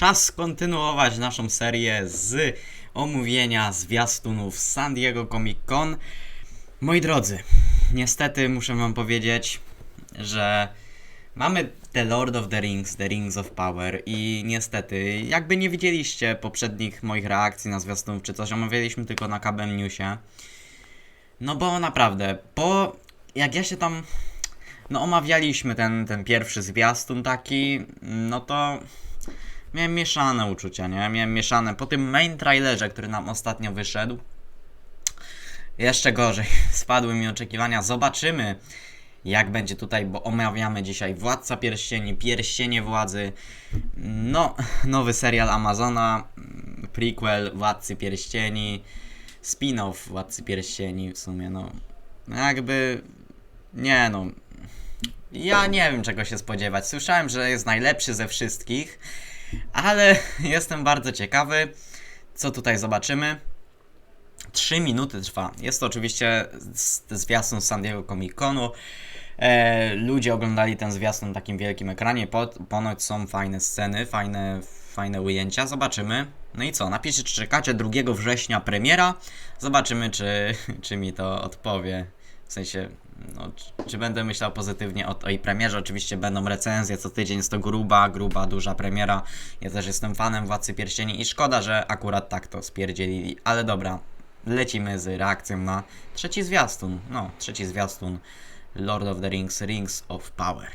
czas kontynuować naszą serię z omówienia zwiastunów San Diego Comic Con. Moi drodzy, niestety muszę wam powiedzieć, że mamy The Lord of the Rings, The Rings of Power i niestety, jakby nie widzieliście poprzednich moich reakcji na zwiastunów czy coś, omawialiśmy tylko na KBM Newsie. No bo naprawdę, bo jak ja się tam no omawialiśmy ten, ten pierwszy zwiastun taki, no to miałem mieszane uczucia, nie? Miałem mieszane. Po tym main trailerze, który nam ostatnio wyszedł, jeszcze gorzej. Spadły mi oczekiwania. Zobaczymy, jak będzie tutaj, bo omawiamy dzisiaj Władca Pierścieni, Pierścienie Władzy. No, nowy serial Amazona, mm, prequel Władcy Pierścieni, spin-off Władcy Pierścieni w sumie, no. Jakby, nie no, ja nie wiem czego się spodziewać. Słyszałem, że jest najlepszy ze wszystkich, ale jestem bardzo ciekawy, co tutaj zobaczymy. 3 minuty trwa. Jest to oczywiście zwiastun San Diego Comic Conu. E, ludzie oglądali ten zwiastun na takim wielkim ekranie. Po, ponoć są fajne sceny, fajne, fajne ujęcia. Zobaczymy. No i co? Napiszcie, czy czekacie 2 września premiera. Zobaczymy, czy, czy mi to odpowie. W sensie, no, czy, będę myślał pozytywnie o tej premierze. Oczywiście będą recenzje co tydzień. Jest to gruba, gruba, duża premiera. Ja też jestem fanem Władcy Pierścieni i szkoda, że akurat tak to spierdzielili. Ale dobra, lecimy z reakcją na trzeci zwiastun. No, trzeci zwiastun Lord of the Rings, Rings of Power.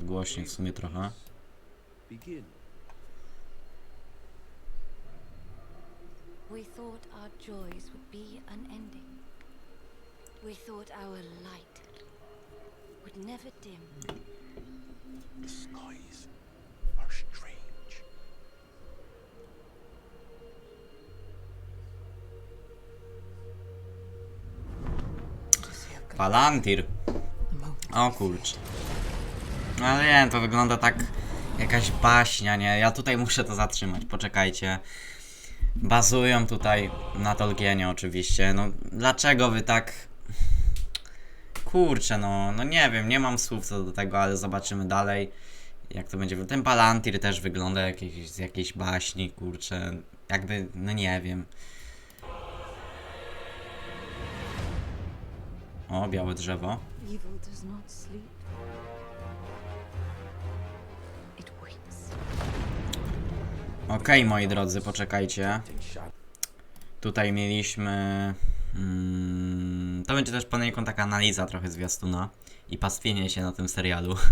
Podgłośnie w sumie trochę. begin. We thought our joys would be unending. We thought our light would never dim. The skies are strange. Palantir. O kurcz. No ale nie, to wygląda tak jakaś baśnia, nie? Ja tutaj muszę to zatrzymać, poczekajcie. Bazują tutaj na Tolkienie oczywiście. No dlaczego wy tak... Kurczę, no, no nie wiem, nie mam słów co do tego, ale zobaczymy dalej. Jak to będzie. Ten Palantir też wygląda jakieś, z jakiejś baśni, kurczę. Jakby, no nie wiem. O, białe drzewo. Evil does not sleep. Okej, moi drodzy, poczekajcie. Tutaj mieliśmy. Mm, to będzie też poniekąd taka analiza trochę zwiastuna i pastwienie się na tym serialu.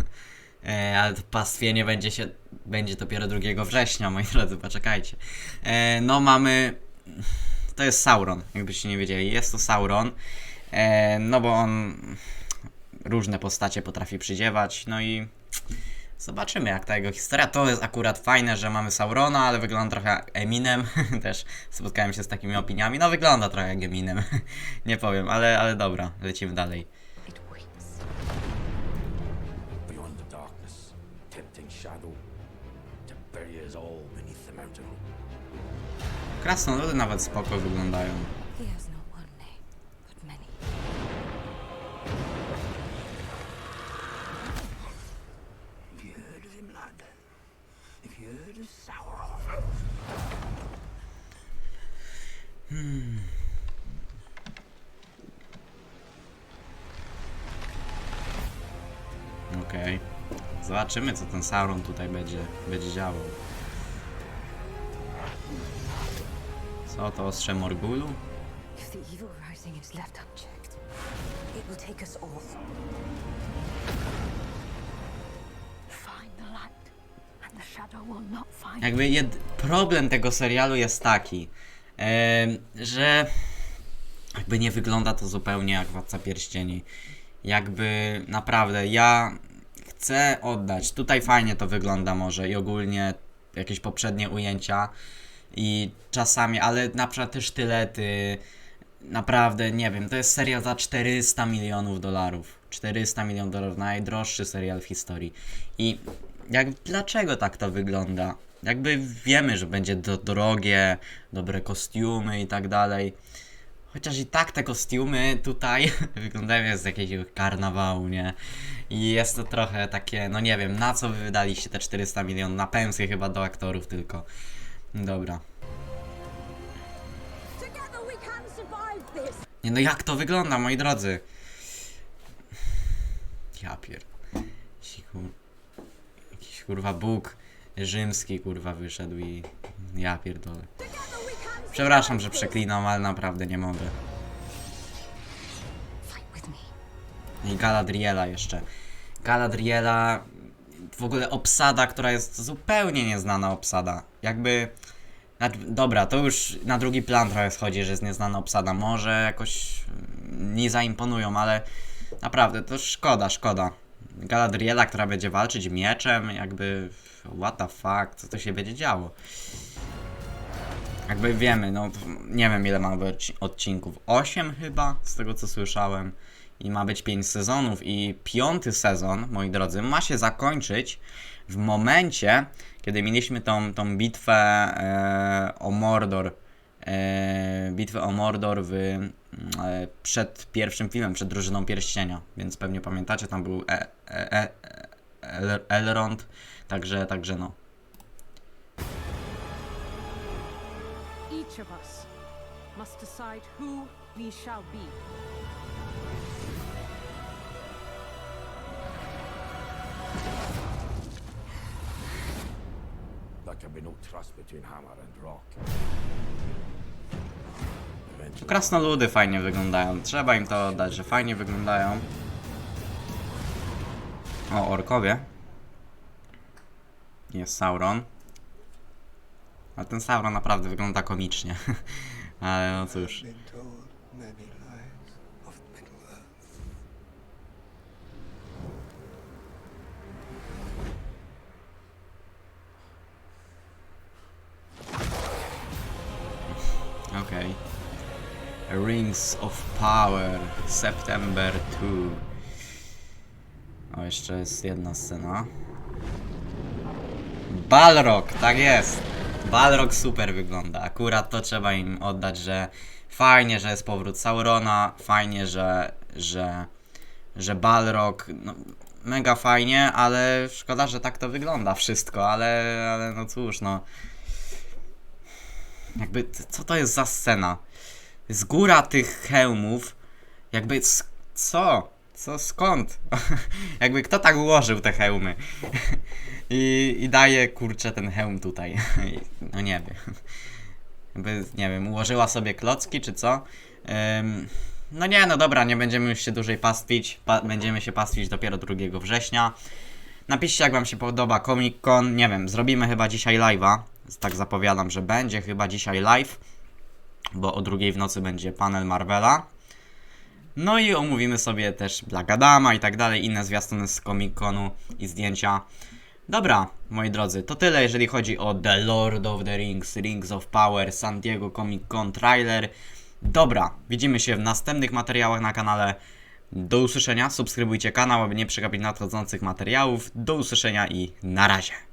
E, ale to pastwienie będzie się. będzie dopiero 2 września, moi drodzy, poczekajcie. E, no mamy. To jest Sauron, jakbyście nie wiedzieli. Jest to Sauron. E, no bo on różne postacie potrafi przydziewać, no i Zobaczymy jak ta jego historia. To jest akurat fajne, że mamy Saurona, ale wygląda trochę jak Eminem. Też spotkałem się z takimi opiniami. No wygląda trochę jak Eminem. Nie powiem, ale, ale dobra, lecimy dalej. Krasnoludy nawet spoko wyglądają. Zobaczymy co ten Sauron tutaj będzie, będzie działał. Co to ostrze Morgulu? Jakby jed... problem tego serialu jest taki, em, że jakby nie wygląda to zupełnie jak Władca Pierścieni. Jakby naprawdę ja chcę oddać. Tutaj fajnie to wygląda może i ogólnie jakieś poprzednie ujęcia i czasami, ale na przykład te sztylety, naprawdę nie wiem, to jest serial za 400 milionów dolarów. 400 milionów dolarów, najdroższy serial w historii. I jak, dlaczego tak to wygląda? jakby wiemy, że będzie do, drogie, dobre kostiumy i tak dalej. Chociaż i tak te kostiumy tutaj wyglądają jak z jakiegoś karnawału, nie? I jest to trochę takie, no nie wiem, na co wy wydaliście te 400 milionów? Na pensję chyba do aktorów tylko. Dobra. Nie no jak to wygląda, moi drodzy? Ja pier... Jakiś kurwa Bóg rzymski kurwa wyszedł i... Ja pierdolę. Przepraszam, że przeklinam, ale naprawdę nie mogę. I Galadriela jeszcze. Galadriela... W ogóle obsada, która jest zupełnie nieznana obsada. Jakby... Dobra, to już na drugi plan trochę schodzi, że jest nieznana obsada. Może jakoś mm, nie zaimponują, ale naprawdę to szkoda, szkoda. Galadriela, która będzie walczyć mieczem, jakby what the fuck, co to się będzie działo? Jakby wiemy, no nie wiem ile ma być odcinków. 8 chyba, z tego co słyszałem. I ma być 5 sezonów. I piąty sezon, moi drodzy, ma się zakończyć w momencie, kiedy mieliśmy tą, tą bitwę e, o Mordor. E, bitwę o Mordor w, e, przed pierwszym filmem, przed drużyną pierścienia. Więc pewnie pamiętacie, tam był e, e, e, El, Elrond. Także, także no. Each of us must decide who we shall be. There can be no trust between hammer and rock. Krasnoludy fajnie wyglądają. Trzeba im to oddać, że fajnie wyglądają. O, orkowie. Jest Sauron. A ten Sauron naprawdę wygląda komicznie. Ale no cóż. Okej. Rings of Power. September 2. O, jeszcze jest jedna scena. Balrog, tak jest. Balrog super wygląda. Akurat to trzeba im oddać, że fajnie, że jest powrót Saurona, fajnie, że, że, że Balrog, no, mega fajnie, ale szkoda, że tak to wygląda wszystko, ale, ale no cóż, no. Jakby, co to jest za scena? Z góra tych hełmów, jakby, co? Co, skąd? jakby, kto tak ułożył te hełmy? I, I daje, kurczę, ten hełm tutaj. no nie wiem. Jakby, nie wiem, ułożyła sobie klocki, czy co? Ym, no nie, no dobra, nie będziemy już się dłużej pastwić. Pa będziemy się pastwić dopiero 2 września. Napiszcie, jak wam się podoba Comic Con. Nie wiem, zrobimy chyba dzisiaj live'a. Tak zapowiadam, że będzie chyba dzisiaj live. Bo o drugiej w nocy będzie panel Marvela. No i omówimy sobie też Black Adama i tak dalej, inne zwiastuny z Comic Conu i zdjęcia. Dobra, moi drodzy, to tyle jeżeli chodzi o The Lord of the Rings, Rings of Power, San Diego Comic Con trailer. Dobra, widzimy się w następnych materiałach na kanale. Do usłyszenia, subskrybujcie kanał, aby nie przegapić nadchodzących materiałów. Do usłyszenia i na razie.